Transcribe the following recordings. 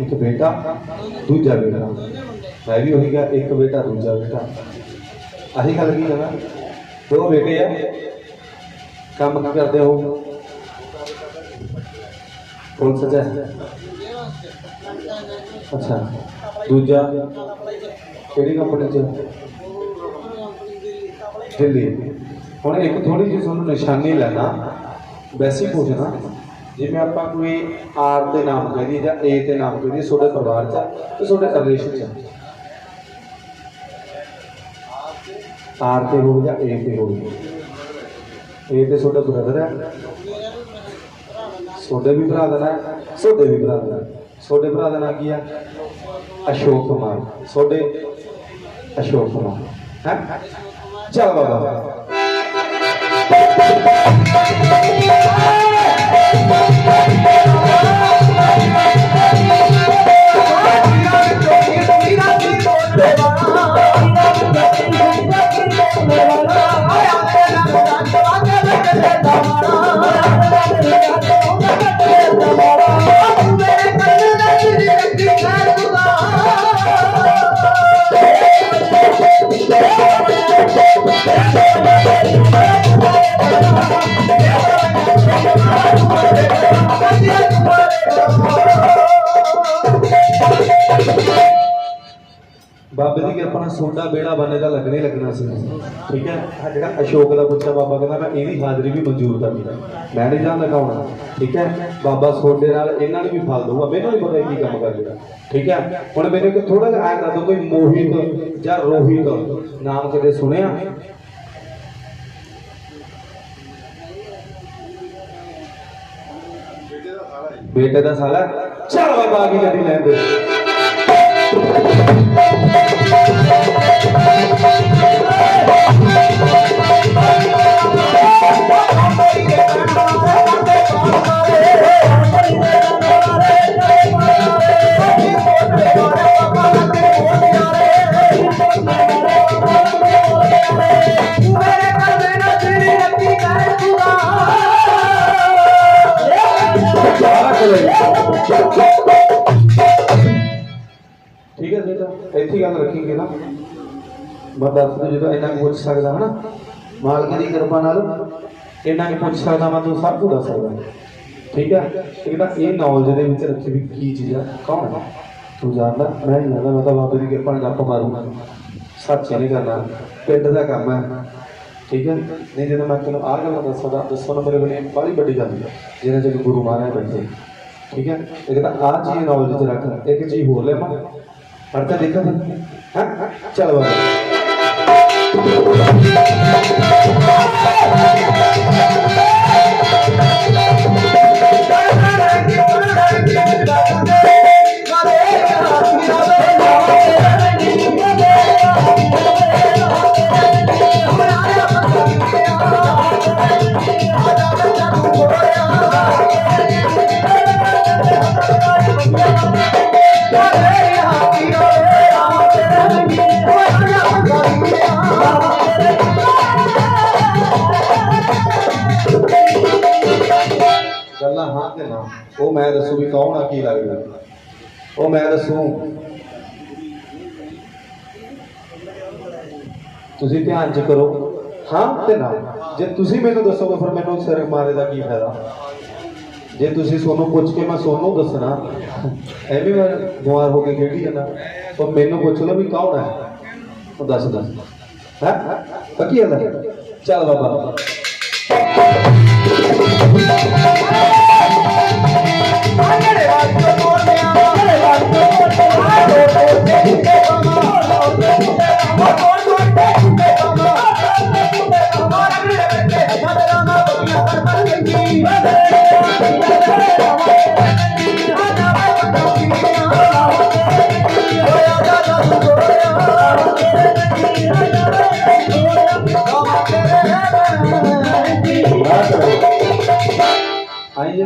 ਇੱਕ ਬੇਟਾ, ਦੂਜਾ ਬੇਟਾ। ਮੈਂ ਵੀ ਉਹੀ ਗਿਆ ਇੱਕ ਬੇਟਾ, ਦੂਜਾ ਬੇਟਾ। ਆਹੀ ਗੱਲ ਕੀ ਹੈ ਨਾ? ਦੋ ਬੇਟੇ ਆ। ਕੰਮ ਕੀ ਕਰਦੇ ਹੋ? ਪੁਲਿਸ ਚ। ਅੱਛਾ। ਦੂਜਾ ਕਿਹੜੀ ਕੰਪਨੀ ਚ? ਦਿੱਲੀ। ਹੁਣ ਇੱਕ ਥੋੜੀ ਜਿਹੀ ਤੁਹਾਨੂੰ ਨਿਸ਼ਾਨੀ ਲੈਣਾ। ਵੈਸੀ ਹੀ ਪੁੱਛਣਾ। ਜਿਵੇਂ ਆਪਾਂ ਕੋਈ ਆਰ ਤੇ ਨਾਮ ਕਹਿ ਦਈਏ ਜਾਂ ਏ ਤੇ ਨਾਮ ਕਹਿ ਦਈਏ ਤੁਹਾਡੇ ਪਰਿਵਾਰ ਚ ਆ ਤੇ ਤੁਹਾਡੇ ਰਿਲੇਸ਼ਨ ਚ ਆਰ ਤੇ ਹੋਵੇ ਜਾਂ ਏ ਤੇ ਹੋਵੇ ਏ ਤੇ ਤੁਹਾਡਾ ਬ੍ਰਦਰ ਹੈ। ਤੁਹਾਡੇ ਵੀ ਭਰਾ ਦਾ ਨਾਂ ਹੈ ਤੁਹਾਡੇ ਵੀ ਭਰਾ ਦਾ ਹੈ। ਤੁਹਾਡੇ ਭਰਾ ਦਾ ਨਾਂ ਕੀ ਹੈ ਅਸ਼ੋਕ ਕੁਮਾਰ। ਤੁਹਾਡੇ ਅਸ਼ੋਕ ਕੁਮਾਰ। ਹੈ? ਚਲ ਬਾਬਾ। ਬਾਬੇ ਸੋਡਾ ਬੇੜਾ ਬੰਨੇ ਦਾ ਲੱਗਣੇ ਲੱਗਣਾ ਸੀ। ਠੀਕ ਹੈ? ਆ ਜਿਹੜਾ ਅਸ਼ੋਕ ਦਾ ਪੁੱਛਿਆ, ਬਾਬਾ ਕਹਿੰਦਾ, ਮੈਂ ਇਹਦੀ ਹਾਜ਼ਰੀ ਵੀ ਮਨਜ਼ੂਰ ਕਰਨੀ ਮੈਂ ਨਹੀਂ ਜਾਣਦਾ ਕੌਣ ਠੀਕ ਹੈ? ਬਾਬਾ ਸੋਡੇ ਨਾਲ ਇਹਨਾਂ ਨੂੰ ਵੀ ਫਲ ਦਊਗਾ। ਮੈਨੂੰ ਨਹੀਂ ਪਤਾ ਕੀ ਕੰਮ ਕਰ ਰਿਹਾ ਠੀਕ ਹੈ? ਹੁਣ ਮੈਨੂੰ ਕਿ ਥੋੜਾ ਜਿਹਾ ਆਇਆ ਦੱਸ ਕੋਈ ਮੋਹਿਤ ਜਾਂ ਰੋਹਿਤ, ਨਾਮ ਕਦੇ ਸੁਣਿਆ? ਬੇਟੇ ਦਾ ਸਾਲਾ ਚੱਲ ਬਾਬਾ ਆ ਗਈ ਗੱਡੀ ਲੈਣ ਦੇ। ਠੀਕ ਹੈ ਬੇਟਾ, ਇੱਥੇ ਗੱਲ ਰੱਖੀਂਗੇ ਨਾ। ਮੈਂ ਦੱਸ ਦੂੰ ਜਦੋਂ ਇੰਨਾ ਪੁੱਛ ਸਕਦਾ ਹਨਾ, ਮਾਲਕ ਦੀ ਕਿਰਪਾ ਨਾਲ ਇੰਨਾ ਕੁ ਪੁੱਛ ਸਕਦਾ ਮੈਂ, ਤੂੰ ਸਭ ਕੁਝ ਦੱਸ ਸਕਦਾ। ਠੀਕ ਹੈ? ਇੱਕ ਤਾਂ ਇਹ ਨੌਲੇਜ ਦੇ ਵਿੱਚ ਰੱਖੀ ਵੀ ਕੀ ਚੀਜ਼ ਆ, ਕੌਣ ਹੈ ਤੂੰ ਜਾਣਦਾ, ਮੈਂ ਨਹੀਂ ਜਾਣਦਾ, ਮੈਂ ਤਾਂ ਬਾਬੇ ਦੀ ਕਿਰਪਾ ਨਾਲ ਗੱਪ ਮਾਰੂੰਗਾ। ਸੱਚ ਨਹੀਂ ਕਰਨਾ, ਪਿੰਡ ਦਾ ਕੰਮ ਹੈ। ਠੀਕ ਹੈ? ਨਹੀਂ, ਜਦੋਂ ਮੈਂ ਤੈਨੂੰ ਆਹ ਗੱਲ ਦੱਸਦਾ ਦੱਸੋ ਨਾ ਮੇਰੇ ਕੋਲ ਬੜੀ ਵੱਡੀ ਗੱਲ ਹੈ ਜਿਹਨੇ ਜਿਹੜੇ ਗੁਰੂ ਮਹਾਰਾਜ ਬੈਠੇ। ਠੀਕ ਹੈ? ਇੱਕ ਤਾਂ ਆਹ ਚੀਜ਼ ਨੌਲੇਜ ਚ ਰੱਖ ਇੱਕ ਚੀਜ਼ ਹੋਰ ਲੈ ਮੈਂ ਪੜ੍ਹਤਾ ਦੇਖਾਂ ਹਾਂ? ਚਲ ਬਾਬਾ। ਗੱਲਾਂ ਤੇ ਨਾ ਉਹ ਮੈਂ ਦੱਸੂ ਵੀ ਕੌਣ ਆ, ਕੀ ਲੱਗਦਾ। ਉਹ ਮੈਂ ਦੱਸੂ। ਤੁਸੀਂ ਧਿਆਨ ਚ ਕਰੋ। ਹਾਂ ਤੇ ਨਾ। ਜੇ ਤੁਸੀਂ ਮੈਨੂੰ ਦੱਸੋਗੇ, ਫਿਰ ਮੈਨੂੰ ਸਿਰ ਮਾਰੇ ਦਾ ਕੀ ਫਾਇਦਾ? ਜੇ ਤੁਸੀਂ ਸੋਨੂੰ ਪੁੱਛ ਕੇ ਮੈਂ ਸੋਨੂੰ ਦੱਸਣਾ, ਐਵੇਂ ਮੈਂ ਬਿਮਾਰ ਹੋ ਕੇ ਖੇਡੀ ਜਾਂਦਾ। ਉਹ ਮੈਨੂੰ ਪੁੱਛ ਲਓ ਵੀ ਕੌਣ ਹੈ ਉਹ ਦੱਸ ਦੱਸ। ਹੈ? ਪੱਕੀ ਗੱਲ ਹੈ ਚੱਲ ਬਾਬਾ।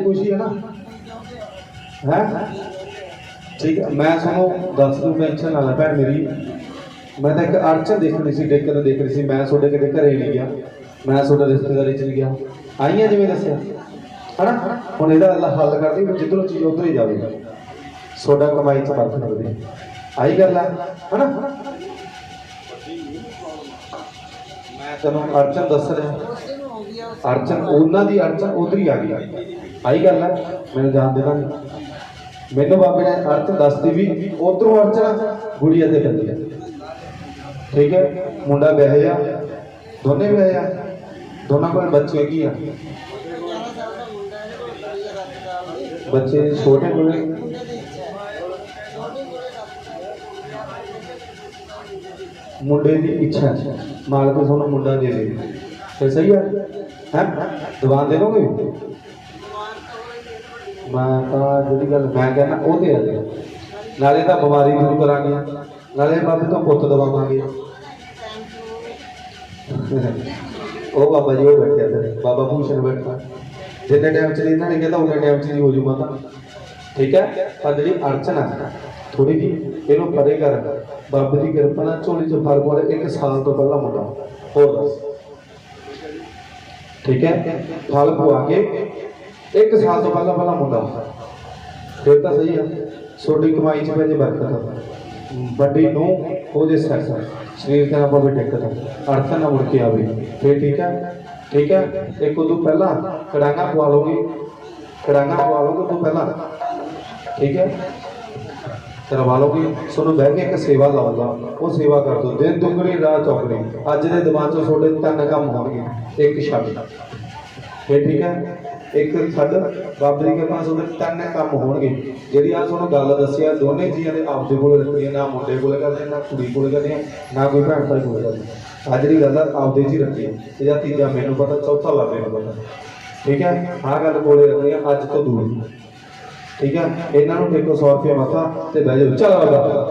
ਖੁਸ਼ੀ ਹੈ ਨਾ? ਹੈ? ਠੀਕ ਹੈ, ਮੈਂ ਤੁਹਾਨੂੰ ਦੱਸ ਦੂੰ ਟੈਨਸ਼ਨ ਨਾ ਲੈ ਭੈਣ ਮੇਰੀ। ਮੈਂ ਤਾਂ ਇੱਕ ਅੜਚਨ ਦੇਖਣੀ ਸੀ ਡੇਕਰ ਦੇਖਣੀ ਸੀ। ਮੈਂ ਤੁਹਾਡੇ ਕਿਤੇ ਘਰੇ ਨਹੀਂ ਗਿਆ। ਮੈਂ ਤੁਹਾਡੇ ਰਿਸ਼ਤੇਦਾਰੀ ਚ ਨਹੀਂ ਗਿਆ। ਆਈਆਂ ਜਿਵੇਂ ਦੱਸਿਆ? ਹਨਾ? ਹੁਣ ਇਹਦਾ ਅੱਲਾ ਹੱਲ ਕਰਦੀ, ਵੀ ਜਿੱਧਰੋਂ ਚੀਜ਼ ਉਧਰ ਹੀ ਜਾਵੇ। ਤੁਹਾਡਾ ਕਮਾਈ ਚ ਫ਼ਰਕ ਨਾ ਆਈ ਗੱਲ ਹੈ। ਹਨਾ? ਮੈਂ ਤੈਨੂੰ ਅਰਚਨ ਦੱਸ ਰਿਹਾ। ਅਰਚਨ, ਉਹਨਾਂ ਦੀ ਅਰਚਨ ਉਧਰ ਹੀ ਆ ਗਈ। ਆਈ ਗੱਲ ਹੈ, ਮੈਨੂੰ ਜਾਣ ਦੇਣਾ ਨਹੀਂ। ਮੈਨੂੰ ਬਾਬੇ ਨੇ ਅਰਚਨ ਦੱਸਦੀ ਵੀ ਉਧਰੋਂ ਅਰਚਨ ਗੁੜੀਆ ਤੇ ਪੈਂਦੀ ਆ। ਠੀਕ ਹੈ, ਮੁੰਡਾ ਵਿਆਹਿਆ, ਦੋਨੇ ਵਿਆਹਿਆ, ਦੋਨਾਂ ਕੋਲ ਬੱਚੇ ਕੀ ਆ? ਬੱਚੇ ਛੋਟੇ ਕੋਲੇ ਮੁੰਡੇ ਦੀ ਇੱਛਾ ਹੈ। ਮਾਲਕ ਤੁਹਾਨੂੰ ਮੁੰਡਾ ਦੇ ਦੇ ਤੇ ਸਹੀ ਹੈ? ਹੈ? ਦਵਾ ਦੇ ਦੋਗੇ? ਮੈਂ ਤਾਂ ਜਿਹੜੀ ਗੱਲ ਮੈਂ ਕਹਿੰਦਾ ਉਹ ਤੇ ਆ ਜਾਓ। ਨਾਲੇ ਤਾਂ ਬਿਮਾਰੀ ਦੂਰ ਕਰਾਂਗੇ। ਨਾਲੇ ਬਾਬੇ ਤੋਂ ਪੁੱਤ ਦਵਾਵਾਂਗੇ। ਉਹ ਬਾਬਾ ਜੀ ਉਹ ਬੈਠਿਆ ਤੇ ਬਾਬਾ ਭੂਸ਼ਣ ਬੈਠਾ। ਜਿੰਨੇ ਟਾਈਮ ਚ ਇਹਨਾਂ ਨੇ ਕਹਿੰਦਾ ਉਹਨੇ ਟਾਈਮ ਚ ਨਹੀਂ ਹੋ ਜੂ ਮਾਤਾ ਠੀਕ ਹੈ? ਪਰ ਜਿਹੜੀ ਅੜਚਨ ਆ ਥੋੜੀ ਜੀ ਇਹਨੂੰ ਪਰੇ ਕਰ। ਬਾਬੇ ਦੀ ਕਿਰਪਾ ਨਾਲ ਝੋਲੀ ਚ ਫਲ ਪੋਲੇ ਇੱਕ ਸਾਲ ਤੋਂ ਪਹਿਲਾਂ ਮੁੰਡਾ ਹੋਰ ਦੱਸ। ਠੀਕ ਹੈ? ਫਲ ਪਵਾ ਕੇ ਇੱਕ ਸਾਲ ਤੋਂ ਪਹਿਲਾਂ ਪਹਿਲਾਂ ਮੁੰਡਾ ਫਿਰ ਤਾਂ ਸਹੀ ਆ। ਛੋਟੀ ਕਮਾਈ ਚ ਪੈਜੇ ਬਰਕਤ। ਵੱਡੀ ਨੂੰ ਉਹਦੇ ਸੈਸ ਸਰੀਰ ਤੇ ਨਾ ਪਵੇ ਟਿਕਟ ਅਰਥ ਨਾ ਮੁੜ ਕੇ ਆਵੇ। ਫਿਰ ਠੀਕ ਹੈ? ਠੀਕ ਹੈ? ਇੱਕ ਉਦੋਂ ਪਹਿਲਾਂ ਕੜਾਂਗਾ ਪਵਾ ਲਓਗੇ। ਕੜਾਂਗਾ ਪਵਾ ਲੋਗੇ ਤੋਂ ਪਹਿਲਾਂ। ਠੀਕ ਹੈ? ਕਰਵਾ ਲੋਗੇ ਤੁਹਾਨੂੰ ਬਹਿ ਕੇ ਇੱਕ ਸੇਵਾ ਲਾਉਂਗਾ ਉਹ ਸੇਵਾ ਕਰ ਦੋ ਦਿਨ ਦੁਗਣੀ, ਰਾਤ ਚੌਗਣੀ। ਅੱਜ ਦੇ ਦਿਮਾਗ ਚੋਂ ਤੁਹਾਡੇ ਤਿੰਨ ਕੰਮ ਹੋਣਗੇ। ਇੱਕ ਛੱਡ। ਫਿਰ ਠੀਕ ਹੈ? ਇੱਕ ਛੱਡ। ਬਾਬੇ ਦੀ ਕਿਰਪਾ ਤੁਹਾਡੇ ਤਿੰਨ ਕੰਮ ਹੋਣਗੇ। ਜਿਹੜੀ ਆ ਤੁਹਾਨੂੰ ਗੱਲ ਦੱਸਿਆ ਦੋਨੇ ਜੀਆਂ ਦੇ ਆਪਦੇ ਕੋਲ ਰੱਖੀ ਨਾ ਮੁੰਡੇ ਕੋਲ ਕਰਦੇ, ਨਾ ਕੁੜੀ ਕੋਲ ਕਰਦੇ ਨਾ ਕੋਈ ਭੈਣ ਭਾਈ ਕੋਲ ਕਰਦੇ। ਅੱਜ ਦੀ ਗੱਲ ਆ, ਆਪਦੇ ਜੀ ਰੱਖੀ ਹੈ ਤੇ ਜਾਂ ਤੀਜਾ ਮੈਨੂੰ ਪਤਾ, ਚੌਥਾ ਲੱਗੇ ਪਤਾ। ਠੀਕ ਹੈ? ਆਹ ਗੱਲ ਕੋਲੇ ਰੱਖਣੀ ਆ, ਅੱਜ ਤੋਂ ਦੂਰ। ਠੀਕ ਹੈ ਇਹਨਾਂ ਨੂੰ ਦੇਖੋ 100 ਰੁਪਏ ਮੱਥਾ ਤੇ ਬਹਿ ਜਾਓ। ਚਲੋ